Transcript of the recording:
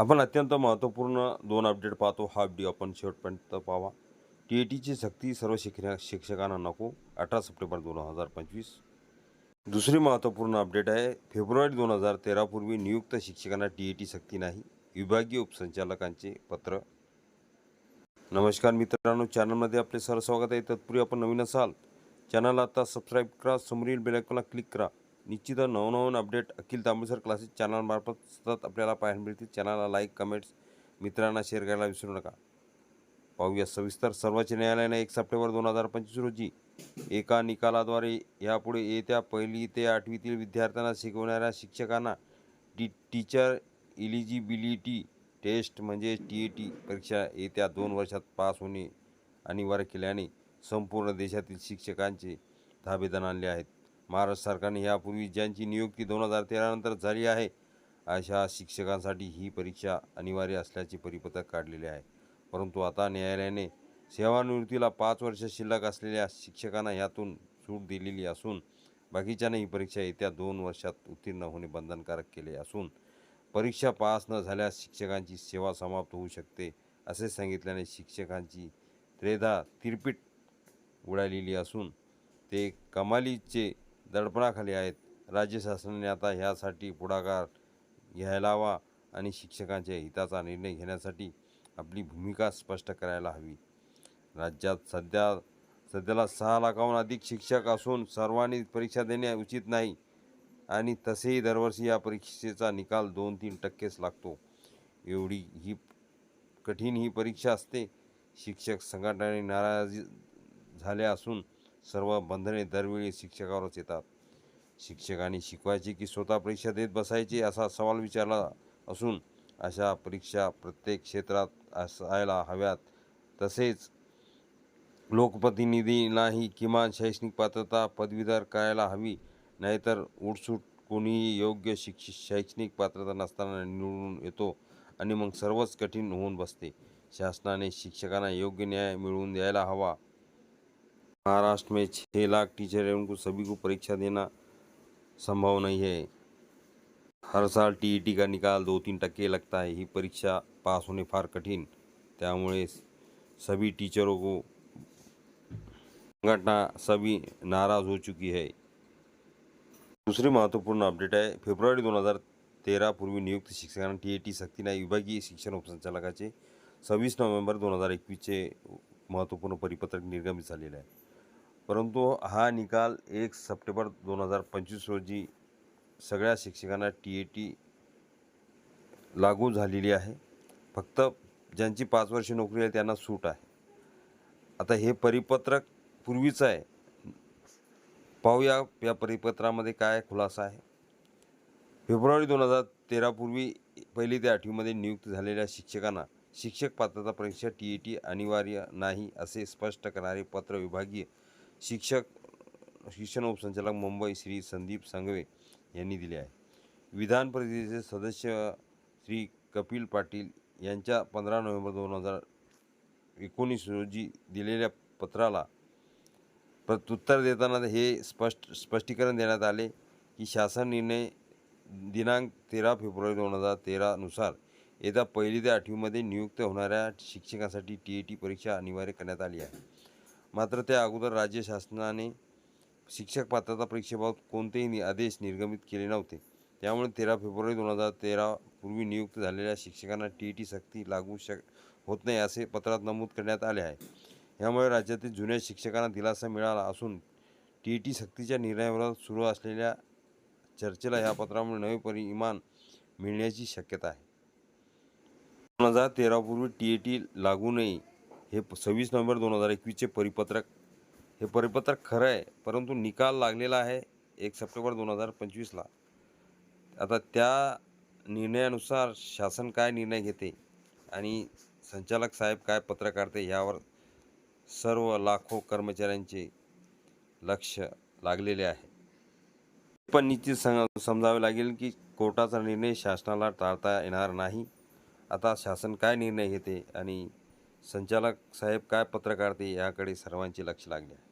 आपण अत्यंत महत्त्वपूर्ण दोन अपडेट पाहतो. हा व्हिडिओ आपण शेवटपर्यंत पाहावा टी ए टीची सक्ती सर्व शिकण्या शिक्षकांना नको. अठरा सप्टेंबर दोन हजार पंचवीस. दुसरी महत्त्वपूर्ण अपडेट आहे. फेब्रुवारी दोन हजार तेरापूर्वी नियुक्त शिक्षकांना टी ए टी सक्ती नाही. विभागीय उपसंचालकांचे पत्र. नमस्कार मित्रांनो. चॅनलमध्ये आपले सर स्वागत आहे. तत्पूर्वी आपण नवीन असाल चॅनल आता सबस्क्राईब करा. समोरील बेलायकॉनला क्लिक करा. निश्चित नवनवीन अपडेट अखिल तांबेसर क्लासेस चॅनलमार्फत सतत आपल्याला पाहायला मिळतील. चॅनलला लाईक कमेंट्स मित्रांना शेअर करायला विसरू नका. पाहूया सविस्तर. सर्वोच्च न्यायालयाने एक सप्टेंबर दोन हजार पंचवीस रोजी एका निकालाद्वारे यापुढे येत्या पहिली ते आठवीतील विद्यार्थ्यांना शिकवणाऱ्या शिक्षकांना टी टीचर इलिजिबिलिटी टेस्ट म्हणजे टी ए टी परीक्षा येत्या दोन वर्षात पास होणे अनिवार्य केल्याने संपूर्ण देशातील शिक्षकांचे धाबेदान आणले आहेत. महाराष्ट्र सरकारने यापूर्वी ज्यांची नियुक्ती दोन हजार तेरानंतर झाली आहे अशा शिक्षकांसाठी ही परीक्षा अनिवार्य असल्याचे परिपत्रक काढलेले आहे. परंतु आता न्यायालयाने सेवानिवृत्तीला पाच वर्ष शिल्लक असलेल्या शिक्षकांना यातून सूट दिलेली असून बाकीच्यांना ही परीक्षा येत्या दोन वर्षात उत्तीर्ण होणे बंधनकारक केले असून परीक्षा पास न झाल्यास शिक्षकांची सेवा समाप्त होऊ शकते असे सांगितल्याने शिक्षकांची त्रेधा तिरपीट उडालेली असून ते कमालीचे दडपणाखाली आहेत. राज्य शासनाने आता ह्यासाठी पुढाकार घ्यायला हवा आणि शिक्षकांच्या हिताचा निर्णय घेण्यासाठी आपली भूमिका स्पष्ट करायला हवी. राज्यात सध्या सध्याला सहा लाखाहून अधिक शिक्षक असून सर्वांनी परीक्षा देणे उचित नाही आणि तसेही दरवर्षी या परीक्षेचा निकाल दोन तीन टक्केच लागतो. एवढी ही कठीण ही परीक्षा असते शिक्षक संघटनाने नाराजी झाले असून सर्व बंधने दरवेळी शिक्षकावरच येतात. शिक्षकांनी शिकवायचे की स्वतः परीक्षा देत बसायचे असा सवाल विचारला असून अशा परीक्षा प्रत्येक क्षेत्रात असायला हव्यात. तसेच लोकप्रतिनिधींनाही किमान शैक्षणिक पात्रता पदवीधर करायला हवी नाहीतर उठसूट कोणीही योग्य शिक्षि शैक्षणिक पात्रता नसताना निवडून येतो आणि मग सर्वच कठीण होऊन बसते. शासनाने शिक्षकांना योग्य न्याय मिळवून द्यायला हवा. महाराष्ट्र में छः लाख टीचर हैं उनको सभी को परीक्षा देना संभव नहीं है। हर साल टी ई टी का निकाल दो तीन टक्के लगता है ही परीक्षा पास होणे फार कठीण त्यामुळे सभी टीचरों को संघटना सभी नाराज हो चुकी है। दुसरी महत्त्वपूर्ण अपडेट आहे फेब्रुवारी दोन हजार तेरापूर्वी नियुक्त शिक्षकांना टी ए टी सक्ती नाही विभागीय शिक्षण उपसंचालकाचे सव्वीस नोव्हेंबर दोन हजार एकवीसचे महत्त्वपूर्ण परिपत्रक निर्गमित झालेले आहे. परंतु हा निकाल एक सप्टेंबर दोन हजार पंचवीस रोजी सगळ्या शिक्षकांना टी ए टी लागू झालेली आहे. फक्त ज्यांची पाच वर्षे नोकरी आहे त्यांना सूट आहे. आता हे परिपत्रक पूर्वीचं आहे. पाहूया या परिपत्रामध्ये काय खुलासा आहे. फेब्रुवारी दोन हजार तेरापूर्वी पहिली ते आठवीमध्ये नियुक्त झालेल्या शिक्षकांना शिक्षक पात्रता परीक्षा टी ए टी अनिवार्य नाही असे स्पष्ट करणारे पत्र विभागीय शिक्षक शिक्षण उपसंचालक मुंबई श्री संदीप संघवे यांनी दिले आहे. विधान परिषदेचे सदस्य श्री कपिल पाटील यांच्या पंधरा नोव्हेंबर दोन हजार एकोणीस रोजी दिलेल्या पत्राला प्रत्युत्तर देताना हे स्पष्ट स्पष्टीकरण देण्यात आले की शासन निर्णय दिनांक तेरा फेब्रुवारी दोन हजार तेरानुसार येत्या पहिली ते आठवीमध्ये नियुक्त होणाऱ्या शिक्षकांसाठी टी ए टी परीक्षा अनिवार्य करण्यात आली आहे. मात्र त्या अगोदर राज्य शासनाने शिक्षक पात्रता परीक्षेबाबत कोणतेही नि आदेश निर्गमित केले नव्हते. त्यामुळे तेरा फेब्रुवारी दोन हजार तेरापूर्वी नियुक्त झालेल्या शिक्षकांना टी ई टी सक्ती लागू शक होत नाही असे पत्रात नमूद करण्यात आले आहे. यामुळे राज्यातील जुन्या शिक्षकांना दिलासा मिळाला असून टी ई टी सक्तीच्या निर्णयावर सुरू असलेल्या चर्चेला ह्या पत्रामुळे नवे परिमाण मिळण्याची शक्यता आहे. दोन हजार तेरापूर्वी टी ए टी लागू नये हे सव्वीस नोव्हेंबर दोन हजार एकवीसचे परिपत्रक. हे परिपत्रक खरं आहे परंतु निकाल लागलेला आहे एक सप्टेंबर दोन हजार पंचवीसला. आता त्या निर्णयानुसार शासन काय निर्णय घेते आणि संचालक साहेब काय पत्र काढते यावर सर्व लाखो कर्मचाऱ्यांचे लक्ष लागलेले आहे. पण निश्चित सम समजावे लागेल की कोर्टाचा निर्णय शासनाला टाळता येणार नाही. आता शासन काय निर्णय घेते आणि संचालक साहेब काय पत्रकार ते याकडे सर्वांचे लक्ष लागले